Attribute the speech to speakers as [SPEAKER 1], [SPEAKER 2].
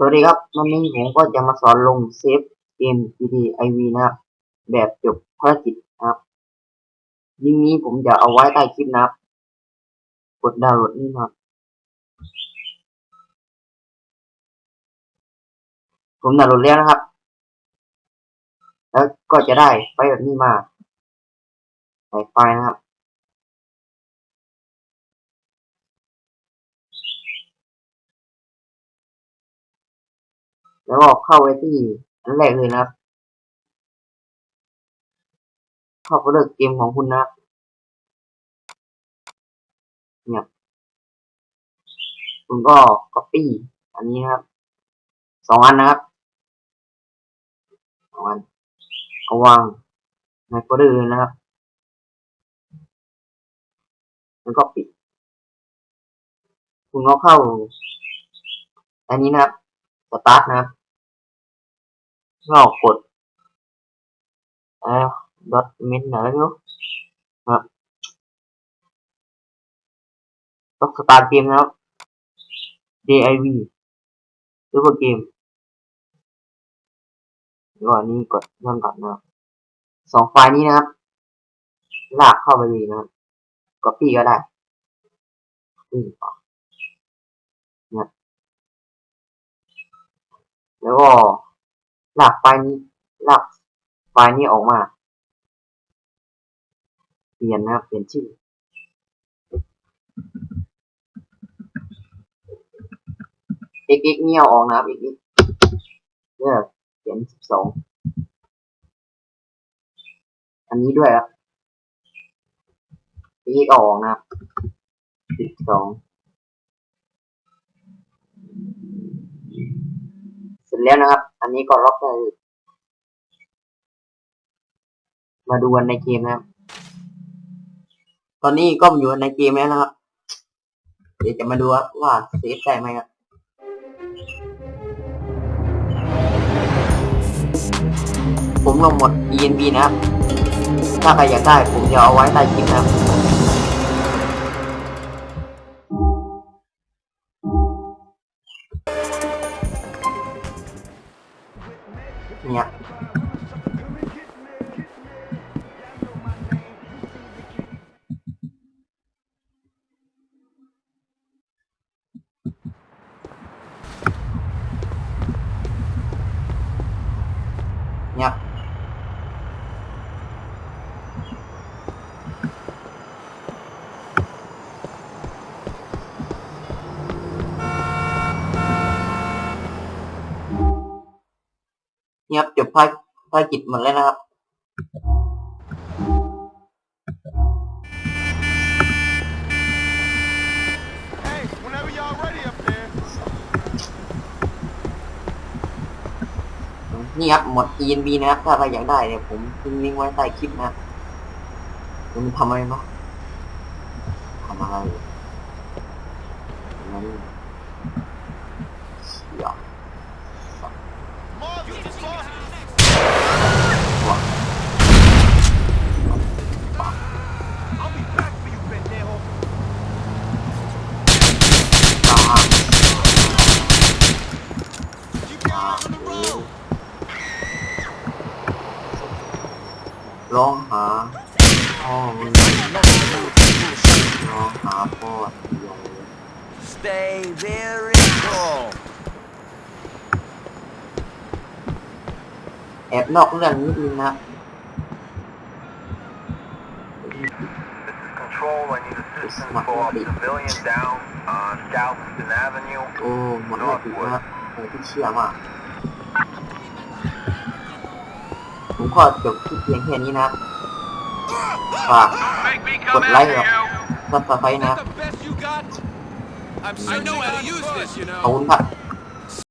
[SPEAKER 1] สวัสดีครับ วันนี้ผมก็จะมาสอนลงเซฟเกม GTIV นะครับ แบบจบภารกิจนะครับลิงก์นี้ผมจะเอาไว้ใต้คลิปนะครับ กดดาวน์โหลดนี่นะครับ ผมดาวน์โหลดแล้วนะครับ แล้วก็จะได้ไฟล์แบบนี้มาใส่ไฟล์นะครับ แล้วก็เข้าไปที่อันแรกเลยนะครับ เข้าไปเลือกเกมของคุณนะครับเนี่ยคุณก็ copy อันนี้นะครับสองอันนะครับสองอันเอาวางในโฟลเดอร์เลยนะครับแล้วก็ปิด คุณก็เข้า อันนี้นะครับ สตาร์ทนะครับ ก็กดเอ่อ dot min อะไรไม่รู้นะครับต้องสตาร์ทเกมนะครับ div หรือว่าเกมแล้วก็อันนี้กดเริ่มก่อนนะครับสองไฟล์นี้นะครับ ลากเข้าไปเลยนะครับ copy ก็ได้ copy ต่อนะครับแล้วก็ ลากไฟนี้ลากไฟนี้ออกมา เปลี่ยนนะครับเปลี่ยนชื่อ x x เนี่ยเอาออกนะครับ x x เลือกเขียนสิบสองอันนี้ด้วยครับ x x เอาออกนะครับสิบสอง แล้วนะครับ อันนี้ก็ล็อกเลยมาดูกันในเกมนะครับ ตอนนี้ก็อยู่ในเกมแล้วนะครับ เดี๋ยวจะมาดูว่าเซฟได้ไหมครับผมลงหมด ENB นะครับ ถ้าใครอยากได้ผมจะเอาไว้ใต้คลิปนะครับ เนี่ นี่ครับจบภารภารกิจหมดแล้วนะครับนี่ครับหมด ENB นะครับ ถ้าใครอยากได้เดี๋ยผมทิ้งลิงก์ไว้ใต้คลิปนะคุณทำอะไรเนาะทำอะไรนั่นเสีย ร้องหาพ่อมึงร้องหาพ่อเดีย
[SPEAKER 2] Stay very calm.
[SPEAKER 1] แอบนอกเรื่องนิดนึงนะ
[SPEAKER 3] This is Control. I need assistance for a civilian down on Galveston Avenue.
[SPEAKER 1] โอ้หมดแล้วถูกนะครับโอ้ที่เชี่ยมาก ผมขอจบคลิปเพียงแค่นี้นะครับฝาก
[SPEAKER 4] Make me
[SPEAKER 1] กดไลค์กับซับสไครต์นะครับ
[SPEAKER 4] the best you got? I'm I know how to use this, you
[SPEAKER 1] ขอบ
[SPEAKER 4] know.
[SPEAKER 1] คุณครับ